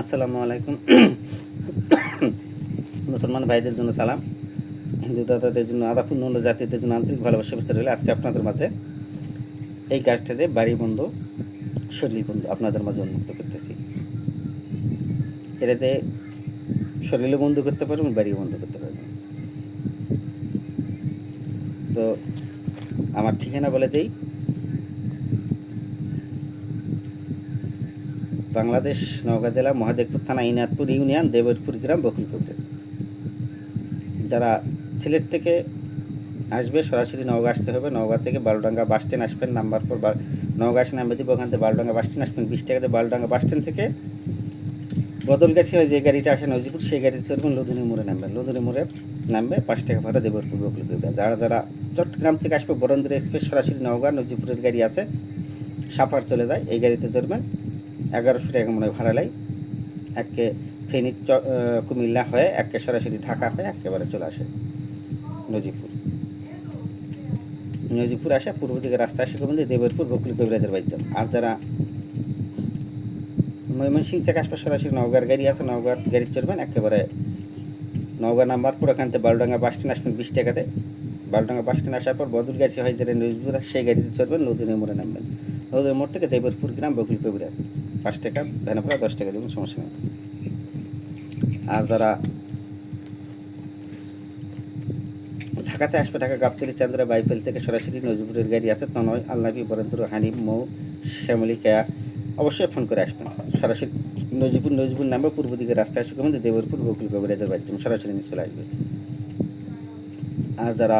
আসসালামু আলাইকুম। মুসলমান ভাইদের জন্য সালাম। হিন্দু দাদাদের জন্য আদাপুর অন্য জাতিদের জন্য আন্তরিক ভালোবাসা বুঝতে রইলে আজকে আপনাদের মাঝে। এই গাছটাতে বাড়ি বন্ধ, শরীর বন্ধ আপনাদের মাঝে উন্মুক্ত করতেছি। এটাতে শরীরও বন্ধ করতে পারবেন বাড়িও বন্ধ করতে পারবেন তো, আমার ঠিকানা বলে দেই বাংলাদেশ, নওগাঁ জেলা, মহাদেবপুর থানা, ইনাদপুর ইউনিয়ন, দেবরপুর গ্রাম বকুল কবিরাজ যারা সিলেট থেকে আসবে, সরাসরি নওগাঁ আসতে হবে। নওগাঁ থেকে বালুডাঙ্গা বাস স্ট্যান্ড আসবেন, নাম্বার পর নওগাঁ আসে নামবে দিব ওখান থেকে বালুডাঙ্গা বাস স্ট্যান্ড আসবেন। বিশ টাকাতে বালুডাঙ্গা বাস স্ট্যান্ড থেকে বদলগাছি হয় যে গাড়িটা আসে নজিপুর সেই গাড়িতে চড়বেন লুধুনি মোড়ে নামবেন। লুধুনি মোড়ে নামবে, পাঁচ টাকা ভাড়া দেবরপুর বকুল যারা যারা চট্টগ্রাম থেকে আসবে, বরন্দির এক্সপ্রেস, সরাসরি নওগাঁ নজিপুরের গাড়ি আছে, সাফার চলে যায়, এই গাড়িতে চড়বেন। এগারোশো টাকা মনে হয় ভাড়া লাই। একে ফেনী কুমিল্লা হয়ে, একে সরাসরি ঢাকা হয়ে একেবারে চলে আসে নজিপুর। নজিপুর আসে, পূর্ব দিকে রাস্তা আসে গোবিন্দ দেবরপুর, বকুল, কবিরাজের বাইক আর যারা ময়মনসিং থেকে আসবে, সরাসরি নওগাঁর গাড়ি আছে, নওগাঁর গাড়ি চড়বেন, একেবারে নওগাঁ নাম্বার পর ওখান থেকে বালুডাঙ্গা বাস স্ট্যান্ড আসবেন বিশ টাকাতে। বালুডাঙ্গা বাস স্ট্যান্ড আসার পর বদলগাছি হয় যেটা নজিপুর সেই গাড়িতে চড়বেন, নদীর মোড়ে নামবেন। নদীর মোড় থেকে দেবরপুর গ্রাম, বকুল, কবিরাজ। পাঁচ টাকা ভ্যানে ভাড়া দশ টাকা দেবেন, সমস্যা নেই। আর যারা ঢাকাতে আসবে, ঢাকা গাবতলি, চান্দ্রা, বাইপেল থেকে সরাসরি নজিপুরের গাড়ি আছে, তনয়, আলনাবি, বরেন্দ্র, হানিফ, মৌ, শ্যামলী, কেয়া, অবশ্যই ফোন করে আসবেন। সরাসরি নজিপুর নজিপুর নামবে পূর্ব দিকে রাস্তায় আসে কমেন দেবরপুর বকুল কবিরাজের বাড়ি সরাসরি চলে আসবে। আর যারা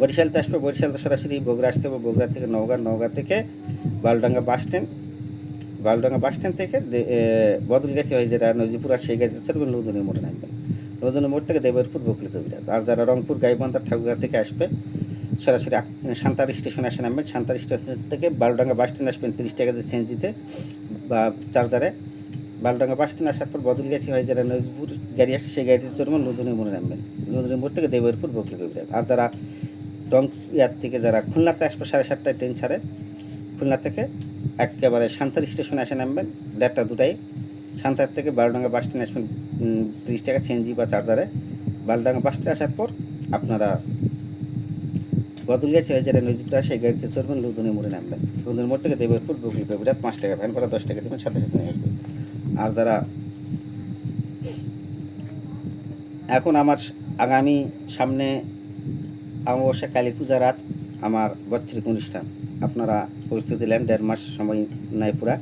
বরিশালতে আসবে বরিশালতে সরাসরি বগুড়া আসতে হবে, বগুড়া থেকে নওগাঁ নওগাঁ থেকে বালডাঙ্গা বাস স্ট্যান্ড। বালডাঙ্গা বাস স্ট্যান্ড থেকে বদলগাছি হয় যেটা নজিপুর আর সেই গাড়িতে চলবে নদনী মোড়ে নামবেন। নদনী মোড় থেকে দেবরপুর বকুল কবিরাজ আর যারা রংপুর, গাইবান্ধা, ঠাকুরগাঁ থেকে আসবে, সরাসরি সান্তার স্টেশনে আসে নামবেন। সান্তার স্টেশন থেকে বালুডাঙ্গা বাস স্ট্যান্ড আসবেন তিরিশ টাকাতে সিএনজিতে বা চার্জারে। বালডাঙ্গা বাস স্ট্যান্ড আসার পর বদলগাছি হয় যারা নজপুর গাড়ি আসে, সেই গাড়িতে চলবেন নদনী মোড়ে নামবেন। নদনী মোড় থেকে দেবরপুর বকুল কবিরাজ আর যারা রং ইয়ার থেকে যারা খুলনাতে আসবে, সাড়ে সাতটায় ট্রেন ছাড়ে। খুলনা থেকে একেবারে সান্তার স্টেশনে এসে নামবেন, দেড়টা দুটাই সান্তার থেকে বারোডাঙ্গা বাস স্ট্যান্ড আসবেন তিরিশ টাকা সিএনজি বা চার্জারে। বারোডাঙ্গা বাস স্ট্যান্ড আসার পর আপনারা বদল গেছে যারা নজিপুর আসে, এই গাড়িতে চড়বেন, লুধুনি মোড়ে নামবেন। লুধুনি মোড় থেকে দেবরপুর বকুল কবিরাজ পাঁচ টাকা ভ্যান ভাড়া দশ টাকা দেবেন, সাথে সাথে নিয়ে আসবেন। আর যারা এখন আমার আগামী সামনে অমাবস্যা, কালী পূজা রাত আমার বৎসরিক অনুষ্ঠান। আপনারা প্রস্তুতি নেন, দেড় মাস সময় নাই পুরা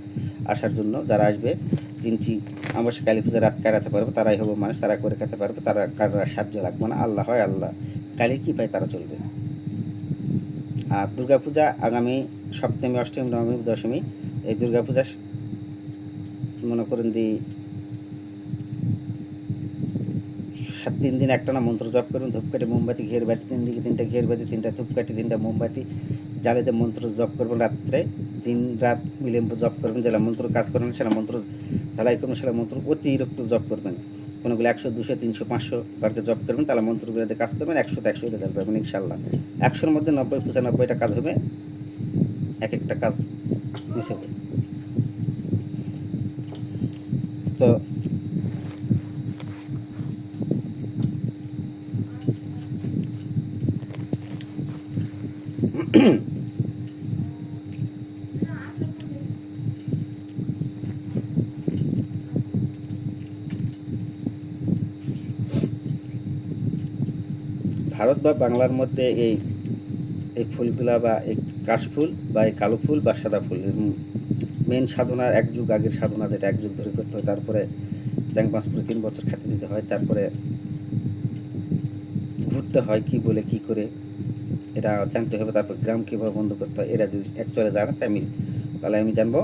আসার জন্য যারা আসবে। জিনচি অমাবস্যা, কালী পূজা রাত কাটাতে পারবে, তারাই হব মানুষ, তারা করে খেতে পারবে, তারা কারোর সাহায্য লাগবে না। আল্লাহ হয় আল্লাহ। কালী কী পায় তারা চলবে। আর দুর্গাপূজা আগামী সপ্তমী, অষ্টমী, নবমী, দশমী, এই দুর্গাপূজা মনে করেন দি সাত তিন দিন একটা না মন্ত্র জপ করবেন ধূপকাঠি মোমবাতি, ঘের বাতি, তিন দিকে তিনটা ঘের বাতি, তিনটা ধূপকাঠি তিনটা মোমবাতি জ্বালিতে মন্ত্র জপ করবেন রাত্রে, দিন রাত মিলে জপ করবেন, যারা মন্ত্র কাজ করবেন সেটা মন্ত্র ঝালাই করবেন সেটা মন্ত্র অতিরিক্ত জপ করবেন। কোনোগুলো একশো, দুশো, তিনশো, পাঁচশো বারকে জপ করবেন, তাহলে মন্ত্রগুলোতে কাজ করবেন একশো একশো রেজাল্ট পাবেন ইনশাল্লাহ একশোর মধ্যে নব্বই, পঁচানব্বইটা কাজ হবে, এক একটা কাজ মিস হবে। তো ভারত বা বাংলার মধ্যে এই এই ফুলগুলা বা এই কাশফুল বা এই কালো ফুল বা সাদা ফুল মেন সাধনার এক যুগ আগের সাধনা যেটা এক যুগ ধরে করতে হয়, তারপরে চ্যাং পাঁচ পুরো তিন বছর খেতে দিতে হয়, তারপরে ঘুরতে হয় কি বলে কি করে, এটা জানতে হবে, তারপর গ্রাম কীভাবে বন্ধ করতে হয়, এরা যদি অ্যাকচুয়ালি জানে তাই আমি, তাহলে আমি জানব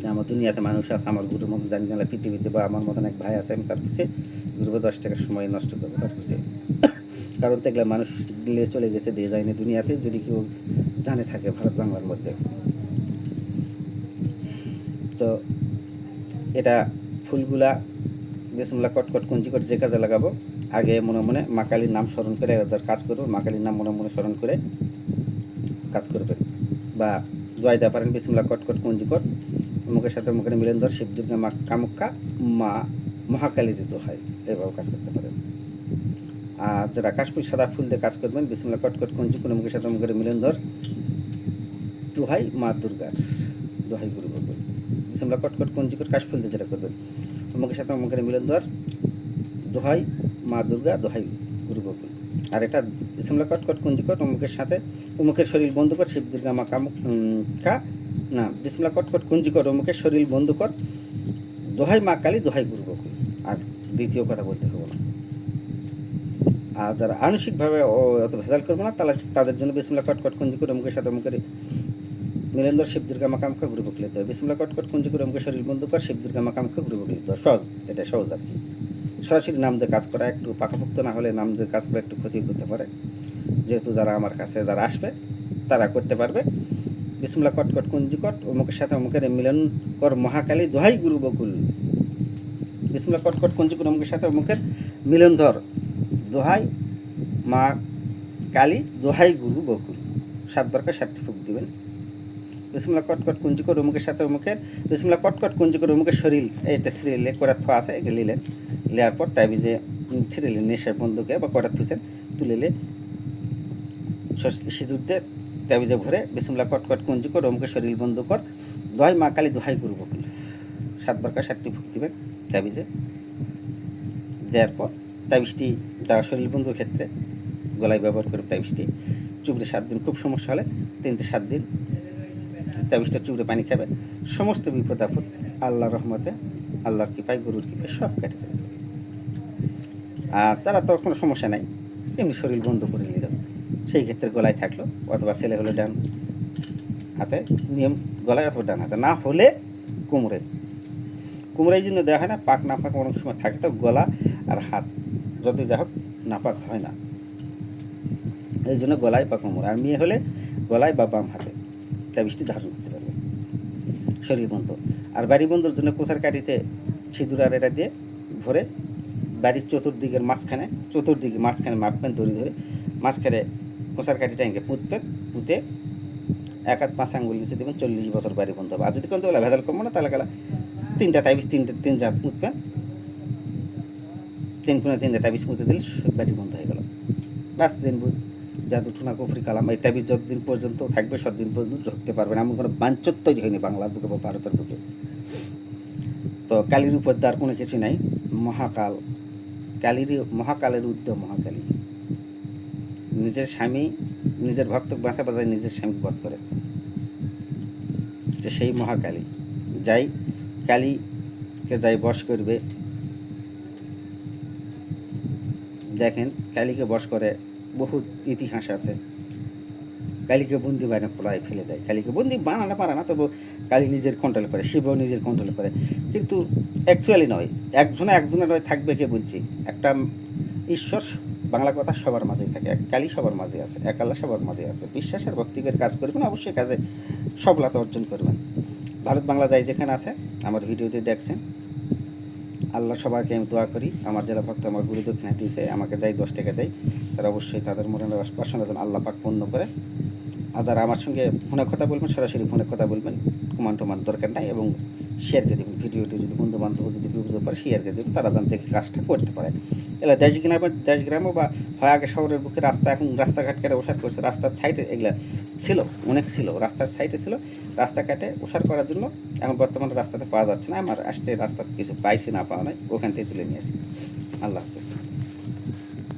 যে আমার দুনিয়াতে মানুষ আছে, আমার গুরুর মতন জানি না, পৃথিবীতে বা আমার মতন এক ভাই আছে, আমি তার পিছিয়ে গুরুবে দশ টাকার সময় নষ্ট করব, তার পিছিয়ে কারণ তো দেখলে মানুষ দিলে চলে গেছে দিয়ে যায়নি দুনিয়াতে, যদি কেউ জানে থাকে ভারত বাংলার মধ্যে। তো এটা ফুলগুলা দেশমূলা কটকট কুঞ্জি কট যে কাজে লাগাবো, আগে মনে মনে মা কালীর নাম স্মরণ করে যার কাজ করব, মা কালীর নাম মনে মনে স্মরণ করে কাজ করবেন বা দোয়াই দিতে পারেন বিসমুল্লাহ কটকট কুঞ্জি কট অমুকের সাথে অমুকের মিলন ধর শিব দুর্গা মা কামাখ্যা মা মহাকালীর দোহাই এইভাবে কাজ করতে পারেন। আর যারা কাশফুল সাদা ফুল দিয়ে কাজ করবেন, বিসমুল্লাহ, কটকট, কঞ্জি, কোনো মুখের সাথে মুখের মিলন ধর। দোহাই মা দুর্গার, দোহাই গুরু বলবেন বিসমুল্লাহ, কটকট, কঞ্জি করে কাশফুল দিয়ে যেটা করবেন মুখের সাথে মুখের মিলন ধর। দোহাই মা দুর্গা, দোহাই গুরু বকুল আর এটা বিসমুল্লাহ, কটকট, কঞ্জি কট অমুকের সাথে অমুকের শরীর বন্ধ কর, শিব দুর্গা, মা কামুক কা না, বিসমুল্লাহ, কটকট, কঞ্জি কর অমুকের শরীর বন্ধ কর। দোহাই মা কালী, দোহাই গুরু বকুল আর দ্বিতীয় কথা বলতে আর যারা আংশিকভাবে ও- অত ভেজাল করব না, তাহলে তাদের জন্য বিসমুল্লাহ কটকট কুঞ্জি করে মুখের সাথে মুখের নীলেন্দ্র শিব দুর্গা মাকামকে ঘুরে বকলে দেয় বিসমুল্লাহ কটকট কুঞ্জি করে মুখের শরীর বন্ধু কর, শিব দুর্গা মাকামকে ঘুরে বকলে দেয় সহজ, এটা সহজ আর কি। সরাসরি নাম দিয়ে কাজ করা একটু পাকাপোক্ত, না হলে নাম দিয়ে কাজ করা একটু ক্ষতি করতে পারে। যেহেতু যারা আমার কাছে যারা আসবে, তারা করতে পারবে। বিসমুল্লাহ কটকট কুঞ্জি কট অমুকের সাথে অমুকের মিলন কর মহাকালী দোহাই গুরু বকুল। বিসমুল্লাহ কটকট কুঞ্জি করে অমুকের সাথে অমুকের মিলন ধর। দোহাই মা কালী, দোহাই গুরু বকুল। সাতবারকে সাতটি ফুক দিবেন। বিসমুল্লাহ কটকট কুঞ্জি করে অমুকের সাথে অমুকের বিসমুল্লাহ কটকট কুঞ্জি করে অমুকের শরীর এইতে শ্রীলে করাত থোয়া আছে এগুলো নিলেন নেওয়ার পর তাই যে ছিঁড়িলেন নেশার বন্ধুকে বা করাত থুছেন তুলিলে সস- সিঁদুর দিয়ে তাবিজে ভরে বিসমুল্লাহ কটকট কুঞ্জি করে অমুকের শরীর বন্ধ কর। দোহাই মা কালী, দোহাই গুরু বকুল। সাতবারকা সাতটি ফুক দিবেন তাবিজে দেওয়ার পর তাবিজটি যারা শরীর বন্ধুর ক্ষেত্রে গলায় ব্যবহার করে তাবিজটি চুবড়ে সাত দিন খুব সমস্যা হলে তিনটে সাত দিন তাবিজটা চুবড়ে পানি খাবে। সমস্ত বিপদ আপদ আল্লাহর রহমতে, আল্লাহর কৃপায়, গুরুর কৃপায় সব কেটে চলে যাবে। আর তারা তো কোনো সমস্যা নাই, এমনি শরীর বন্ধ করে নিল। সেই ক্ষেত্রে গলায় থাকল, অথবা ছেলে হলে ডান হাতে নিয়ম, গলায় অথবা ডান হাতে। না হলে কোমরে কোমরে জন্য দেওয়া হয় না, পাক না পাক অনেক সময় থাকে, তো গলা আর হাত। যত যা হোক, নাপাক হয় না। এই জন্য গলায় বা কোমর আর মেয়ে হলে গলায় বা বাম হাতে। তাবিজটি ধারণ করতে পারবে। শরীর বন্ধ। আর বাড়ি বন্ধুর জন্য কোষার কাঠিতে সিঁদুর আর এটা দিয়ে ভরে বাড়ির চতুর্দিকের মাঝখানে, চতুর্দিকে মাঝখানে মাপবেন দড়ি ধরে। মাঝখানে কোষার কাঠিটা এঁকে পুঁতবেন, পুঁতে এক হাত পাঁচ আঙ্গুল নিচে দেবেন, চল্লিশ বছর বাড়ি বন্ধ হবে। আর যদি কোনো ভেজাল করব না, তাহলে গেলা তিনটা তাবিজ, তিনটে তিন চার পুঁতবেন। তিন কোণে তিনটে তাবিজ পুঁতে দিলে বাড়ি বন্ধ হয়ে গেল। বাস জেনবু জাদু টুনা কুফরি কালাম। এই তাবিজ যতদিন পর্যন্ত থাকবে, সতদিন পর্যন্ত ঢুকতে না। এমন কোনো বাঞ্চত তৈরি হয়নি বাংলার বুকে বা ভারতের বুকে। তো কালীর উপর তার কোনো কিছু নাই। মহাকাল কালীর মহাকালের উদ্যম মহাকালী। নিজের স্বামী, নিজের ভক্ত বাঁচা বাজায় নিজের স্বামী বধ করে। যে সেই মহাকালী। যাই কালীকে যাই বশ করবে দেখেন, কালীকে বস করে বহু ইতিহাস আছে। কালীকে বন্দি বানা পোলায় ফেলে দেয়। কালীকে বন্দি বানানো পারে না, তবু কালী নিজের কন্ট্রোল করে শিব নিজের কন্ট্রোল করে। কিন্তু অ্যাকচুয়ালি নয়, একজনে একজনের নয় থাকবে কে বলছি? একটা ঈশ্বর বাংলা কথা সবার মাঝেই থাকে, এক কালী সবার মাঝে আছে, এক আল্লাহ সবার মাঝে আছে। বিশ্বাসের ভক্তিবের কাজ করবেন, অবশ্যই কাজে সফলতা অর্জন করবেন। ভারত বাংলা যাই যেখানে আছে, আমার ভিডিওতে দেখছেন। আল্লাহ সবাইকে আমি দোয়া করি। আমার যারা ভক্ত, আমার গুরু দক্ষিণা দিয়েছে আমাকে যাই দশ টাকা দেয়, তারা অবশ্যই তাদের মনে বাসনা যেন আল্লাহ পাক পূর্ণ করে। আর যারা আমার সঙ্গে ফোনে কথা বলবেন, সরাসরি ফোনে কথা বলবেন কমান টমান দরকার নাই এবং শেয়ার করে দেবেন ভিডিওটি যদি বন্ধু বান্ধব যদি বিপদে পারে শেয়ার করে দেবেন তারা যেন দেখে কাজটা করতে পারে। এগুলো দেশ গ্রামে দেশ গ্রামে বা হয় আগে শহরের বুকে রাস্তা, এখন রাস্তাঘাট কেটে ওষার করছে। রাস্তার সাইডে এগুলো ছিল, অনেক ছিল, রাস্তার সাইডে ছিল। রাস্তা কাটে ওষার করার জন্য এখন বর্তমানে রাস্তাতে পাওয়া যাচ্ছে না। আমার আসছে রাস্তা, কিছু পাইছি না, পাওয়া নয় ওখান থেকে তুলে নিয়ে আসি। আল্লাহ হাফিজ।